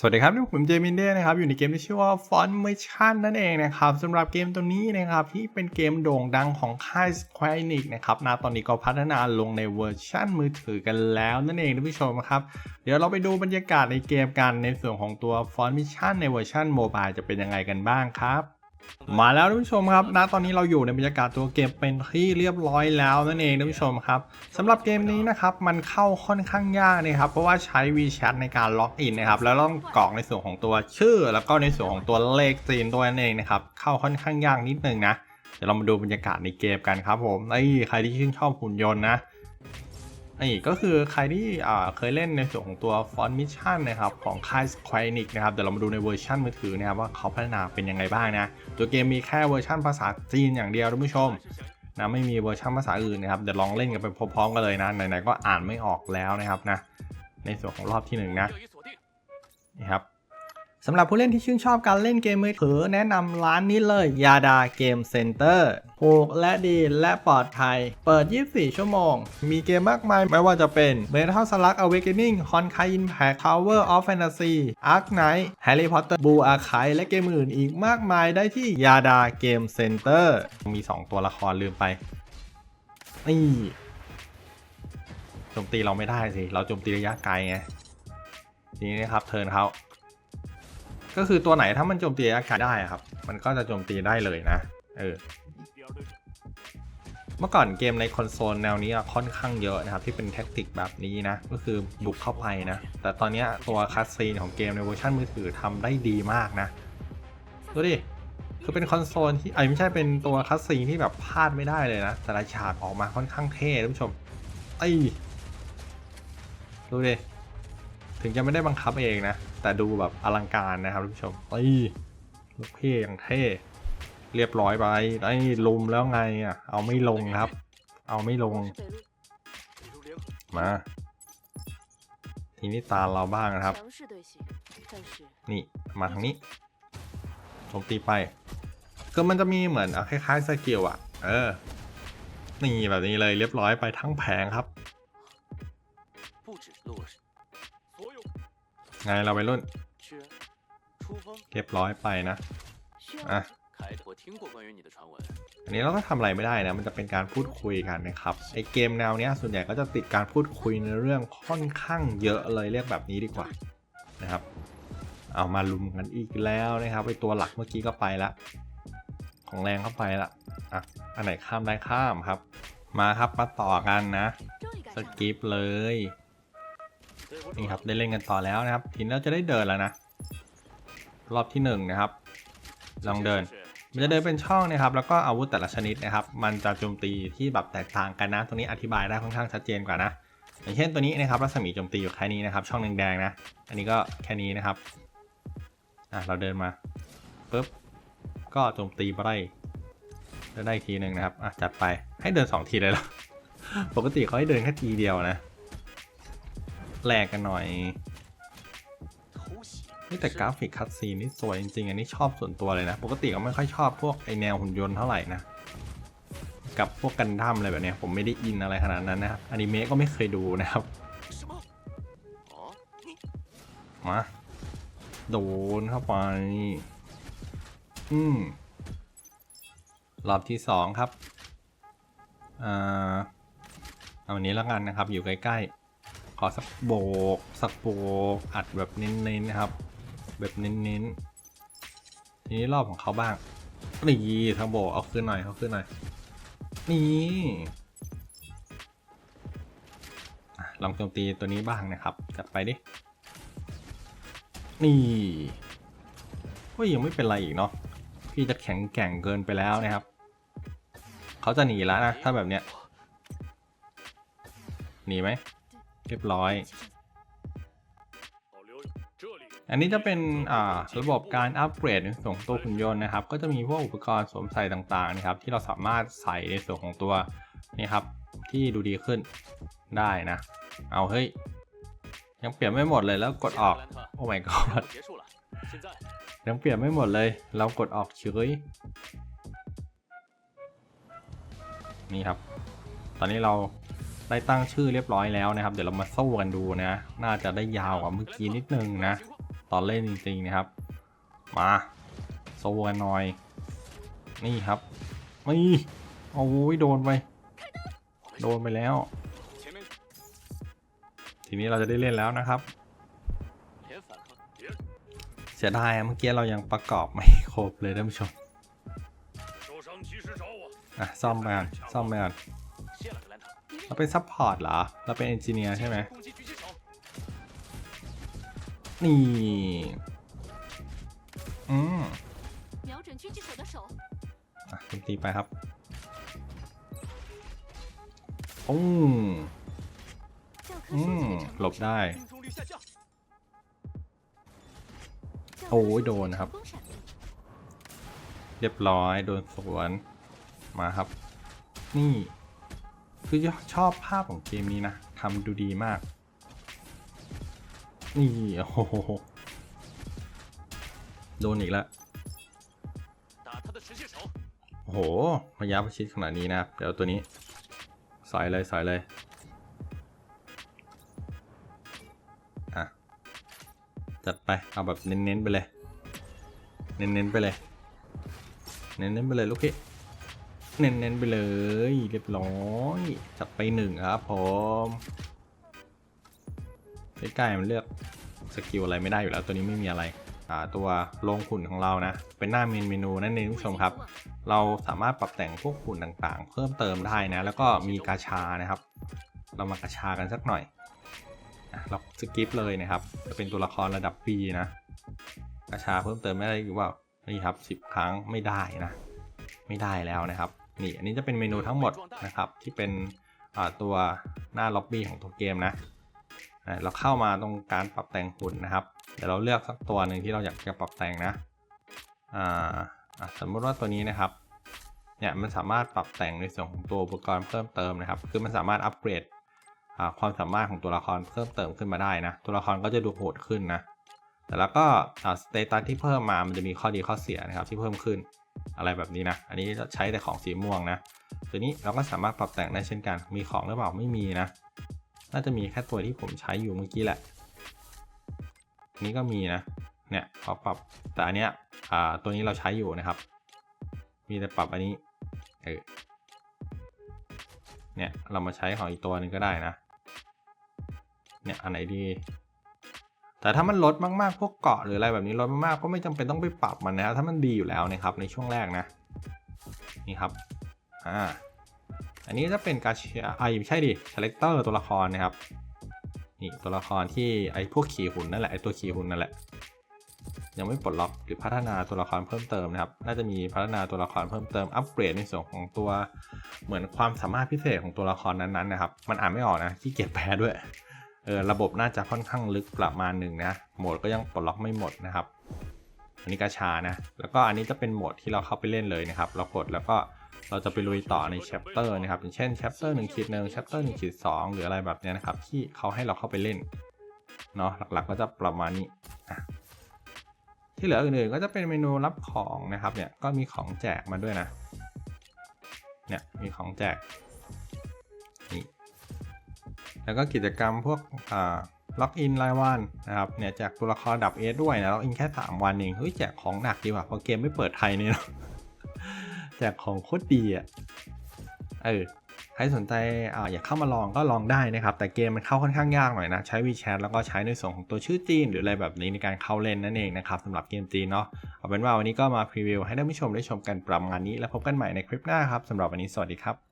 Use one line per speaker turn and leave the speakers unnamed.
สวัสดีครับผมเจมินเด้นะครับ อยู่ในเกมที่ชื่อว่า Font Mission นั่นเองนะครับสำหรับเกมตัวนี้นะครับ ที่เป็นเกมโด่งดังของค่าย Square Enix นะครับนะตอนนี้ก็พัฒนาลงในเวอร์ชันมือถือกันแล้วนั่นเองท่านผู้ชมครับ เดี๋ยวเราไปดูบรรยากาศในเกมกันในส่วนของตัว Font Mission ในเวอร์ชันโมบายจะเป็นยังไงกันบ้างครับ มาแล้วท่านผู้ชมครับ ณ ตอนนี้เราอยู่ในบรรยากาศตัวเกมเป็นที่เรียบร้อยแล้วนั่นเองท่านผู้ชมครับสำหรับเกมนี้นะครับมันเข้าค่อนข้างยากนะครับเพราะว่าใช้ WeChat ในการล็อกอินนะครับแล้วต้องกรอกในส่วนของตัวชื่อ แล้วก็ในส่วนของตัวเลขจีนตัวนั่นเองนะครับเข้าค่อนข้างยากนิดนึงนะเดี๋ยวเรามาดูบรรยากาศในเกมกันครับผมไอ้ใครที่ชื่นชอบหุ่นยนต์นะ นี่ก็คือใครที่เคยเล่นในส่วนของตัว Font Mission นะครับของค่าย Square Enix นะครับเดี๋ยวเรามาดูในเวอร์ชันมือถือนะครับว่าเขาพัฒนาเป็นยังไงบ้างนะ ตัวเกมมีแค่เวอร์ชันภาษาจีนอย่างเดียวท่านผู้ชมนะไม่มีเวอร์ชันภาษาอื่นนะครับเดี๋ยวลองเล่นกันไปพร้อมๆกันเลยนะไหนๆก็อ่านไม่ออกแล้วนะครับนะในส่วนของรอบที่หนึ่งนะนี่ครับ สำหรับผู้เล่นที่ชื่นชอบการเล่นเกมมือถือแนะนำร้านนี้เลยยาดาเกมเซ็นเตอร์ถูกและดีและปลอดภัย เปิด 24 ชั่วโมง มีเกมมากมาย ไม่ว่าจะเป็น Metal Slug Awakening Honkai Impact Tower of Fantasy Ark Knight Harry Potter Blue Archive และเกมอื่นอีกมากมายได้ที่ยาดาเกมเซ็นเตอร์มี 2 ตัวละครลืมไปนี่โจมตีเราไม่ได้สิ เราโจมตีระยะไกลไงทีนี้นะครับเทิร์นเขา ก็คือตัวไหนถ้ามันโจมตีอากาศได้ครับ มันก็จะโจมตีได้เลยนะ เออ เมื่อก่อนเกมในคอนโซลแนวนี้ค่อนข้างเยอะนะครับ ที่เป็นแท็กติกแบบนี้นะ ก็คือบุกเข้าไปนะ แต่ตอนนี้ตัวคัสซีนของเกมในเวอร์ชันมือถือทำได้ดีมากนะดูดิคือเป็นคอนโซลที่ไอ้ไม่ใช่เป็นตัวคัสซีนที่แบบพลาดไม่ได้เลยนะ แต่ละฉากออกมาค่อนข้างเท่ท่านผู้ชมไอ้ดูดิถึงจะไม่ได้บังคับเองนะ แต่ดูแบบอลังการนะครับทุกผู้ชมไอ้ลูกเพ่อย่างเท่เรียบร้อยไปไอ้ลุมแล้วไงอะ เอาไม่ลงครับ เอาไม่ลง มา ทีนี้ตาเราบ้างนะครับ นี่ มาทางนี้ผมตีไปก็มันจะมีเหมือนคล้ายๆสกิลอะ เออ นี่แบบนี้เลยเรียบร้อยไปทั้งแผงครับ ไงเราไปรุ่นเรียบร้อยไปนะ อะ อันนี้เราก็ทำอะไรไม่ได้นะ มันจะเป็นการพูดคุยกันนะครับ ไอเกมแนวเนี้ยส่วนใหญ่ก็จะติดการพูดคุยในเรื่องค่อนข้างเยอะเลยเรียกแบบนี้ดีกว่านะครับ เอามาลุมกันอีกแล้วนะครับไปตัวหลักเมื่อกี้ก็ไปละของแรงเข้าไปละอะ อันไหนข้ามได้ข้ามครับ มาครับมาต่อกันนะ สกิปเลย นี่ครับได้เล่นกันต่อแล้วนะครับ ทีนี้เราจะได้เดินแล้วนะ รอบที่หนึ่งนะครับ ลองเดิน มันจะเดินเป็นช่องนะครับ แล้วก็อาวุธแต่ละชนิดนะครับ มันจะโจมตีที่แบบแตกต่างกันนะ ตรงนี้อธิบายได้ค่อนข้างชัดเจนกว่านะอย่างเช่นตัวนี้นะครับรัศมีโจมตีอยู่แค่นี้นะครับ ช่องแดงๆนะ อันนี้ก็แค่นี้นะครับอะเราเดินมาปุ๊บก็โจมตีไปได้ได้ทีหนึ่งนะครับอะจัดไปให้เดินสองทีเลยหรอปกติเขาให้เดินแค่ทีเดียวนะ แลกกันหน่อยนี่แต่กราฟิกคัตซีนนี่สวยจริงๆ อันนี้ชอบส่วนตัวเลยนะ ปกติก็ไม่ค่อยชอบพวกไอแนวหุ่นยนต์เท่าไหร่นะ กับพวกกันดั้มอะไรแบบนี้ผมไม่ได้อินอะไรขนาดนั้นนะคอนิเมะก็ไม่เคยดูนะครับ มา โดนเข้าไป อืมรอบที่สองครับ อ่า เอาวันนี้แล้วกันนะครับ อยู่ใกล้ๆ ขอสักโบก สักโบก อัดแบบเน้นๆนะครับ แบบเน้นๆทีนี้รอบของเขาบ้างนี่ทั้งโบกเอาขึ้นหน่อยเอาขึ้นหน่อยนี่ลองโจมตีตัวนี้บ้างนะครับ จัดไปดิ นี่ก็ยังไม่เป็นไรอีกเนาะ พี่จะแข็งแกร่งเกินไปแล้วนะครับ เขาจะหนีแล้วนะ ถ้าแบบเนี้ย หนีไหม เรียบร้อย อันนี้จะเป็นระบบการอัปเกรดในส่วนของตัวหุ่นยนต์นะครับ ก็จะมีพวกอุปกรณ์สวมใส่ต่างๆนะครับ ที่เราสามารถใส่ในส่วนของตัวนี่ครับที่ดูดีขึ้นได้นะ เอาเฮ้ย ยังเปลี่ยนไม่หมดเลยแล้วกดออก โอ้ my god ยังเปลี่ยนไม่หมดเลย เรากดออกเฉยนี่ครับ ตอนนี้เรา ได้ตั้งชื่อเรียบร้อยแล้วนะครับ เดี๋ยวเรามาสู้กันดูนะ น่าจะได้ยาวกว่าเมื่อกี้นิดนึงนะ ตอนเล่นจริงๆนะครับ มาสู้กันหน่อย นี่ครับนี่โอ้ยโดนไป โดนไปแล้ว ทีนี้เราจะได้เล่นแล้วนะครับเสียดายเมื่อกี้เรายังประกอบไม่ครบเลยท่านผู้ชมอะซ่อมไปก่อนซ่อมไปก่อน เราเป็นซัพพอร์ตเหรอ เราเป็นเอนจิเนียร์ใช่ไหมนี่ อืมตีไปครับ
โอ้
ม
อืม
หลบได้ โอ้ยโดนครับ เรียบร้อย โดนสวน มาครับ นี่ คือชอบภาพของเกมนี้นะทำดูดีมาก นี่โอ้โหโดนอีกแล้วโอ้โหพยาประชิดขนาดนี้นะเดี๋ยวตัวนี้สายเลยสายเลยอะจัดไปเอาแบบเน้นๆไปเลย เน้นๆไปเลย เน้นๆไปเลยลูกพี่ เน้นๆไปเลย เรียบร้อยจัดไปหนึ่งครับผมใกล้ๆมันเลือกสกิลอะไรไม่ได้อยู่แล้วตัวนี้ไม่มีอะไรอ่าตัวลงหุ่นของเรานะ เป็นหน้าเมนเมนูนั่นเองผู้ชมครับ เราสามารถปรับแต่งพวกหุ่นต่างๆ เพิ่มเติมได้นะ แล้วก็มีกาชานะครับ เรามากาชากันสักหน่อยอเราสกิปเลยนะครับ จะเป็นตัวละครระดับ B นะ กาชาเพิ่มเติมไม่ได้หรือเปล่านี่ครับ 10 ครั้งไม่ได้นะ ไม่ได้แล้วนะครับ นี่อันนี้จะเป็นเมนูทั้งหมดนะครับที่เป็นตัวหน้าล็อบบี้ของตัวเกมนะเราเข้ามาตรงการปรับแต่งหุ่นนะครับ เดี๋ยวเราเลือกสักตัวหนึ่งที่เราอยากจะปรับแต่งนะสมมติว่าตัวนี้นะครับเนี่ยมันสามารถปรับแต่งในส่วนของตัวอุปกรณ์เพิ่มเติมนะครับ คือมันสามารถอัปเกรดความสามารถของตัวละครเพิ่มเติมขึ้นมาได้นะ ตัวละครก็จะดูโหดขึ้นนะ แต่แล้วก็สเตตัสที่เพิ่มมา มันจะมีข้อดีข้อเสียนะครับที่เพิ่มขึ้น อะไรแบบนี้นะ อันนี้ใช้แต่ของสีม่วงนะ ตัวนี้เราก็สามารถปรับแต่งได้เช่นกัน มีของหรือเปล่าไม่มีนะ น่าจะมีแค่ตัวที่ผมใช้อยู่เมื่อกี้แหละ นี้ก็มีนะ เนี่ยพอปรับ แต่อันเนี้ยอ่าตัวนี้เราใช้อยู่นะครับ มีแต่ปรับอันนี้ เออ เนี่ยเรามาใช้ของอีกตัวหนึ่งก็ได้นะ เนี่ยอันไหนดี แต่ถ้ามันลดมากๆ พวกเกาะหรืออะไรแบบนี้ลดมากๆ ก็ไม่จำเป็นต้องไปปรับมันนะครับถ้ามันดีอยู่แล้วนะครับในช่วงแรกนะ นี่ครับ อ่า อันนี้จะเป็นการเชียไอไม่ใช่ดิเชเลคเตอร์ตัวละครนะครับ นี่ตัวละครที่ไอพวกขี่หุ่นนั่นแหละไอตัวขี่หุ่นนั่นแหละ ยังไม่ปลดล็อกหรือพัฒนาตัวละครเพิ่มเติมนะครับ น่าจะมีพัฒนาตัวละครเพิ่มเติม อัปเกรดในส่วนของตัว เหมือนความสามารถพิเศษของตัวละครนั้นๆนะครับ มันอ่านไม่ออกนะขี้เกียจแปลด้วย เออระบบน่าจะค่อนข้างลึกประมาณหนึ่งนะ โหมดก็ยังปลดล็อกไม่หมดนะครับ อันนี้กาชานะ แล้วก็อันนี้จะเป็นโหมดที่เราเข้าไปเล่นเลยนะครับ เรากดแล้วก็เราจะไปลุยต่อในแชปเตอร์นะครับ อย่างเช่นแชปเตอร์หนึ่งขีดหนึ่งแชปเตอร์หนึ่งขีดสองหรืออะไรแบบนี้นะครับ ที่เขาให้เราเข้าไปเล่น เนาะหลักๆก็จะประมาณนี้ ที่เหลืออื่นๆก็จะเป็นเมนูรับของนะครับ เนี่ย ก็มีของแจกมาด้วยนะ เนี่ย มีของแจก นี่ แล้วก็กิจกรรมพวกล็อกอินรายวันนะครับเนี่ยแจกตัวละครดับเอด้วยนะล็อกอินแค่ 3 วันเองเฮ้ยแจกของหนักดีว่ะเพราะเกมไม่เปิดไทยนี่เนาะแจกของโคตรดีอะเออใครสนใจออยากเข้ามาลองก็ลองได้นะครับ แต่เกมมันเข้าค่อนข้างยากหน่อยนะ ใช้ WeChat แล้วก็ใช้ในส่วนของตัวชื่อจีน หรืออะไรแบบนี้ในการเข้าเล่นนั่นเองนะครับสำหรับเกมจีนเนาะเอาเป็นว่าวันนี้ก็มาพรีวิวให้ท่านผู้ชมได้ชมกันประมาณนี้ แล้วพบกันใหม่ในคลิปหน้าครับสำหรับวันนี้สวัสดีครับ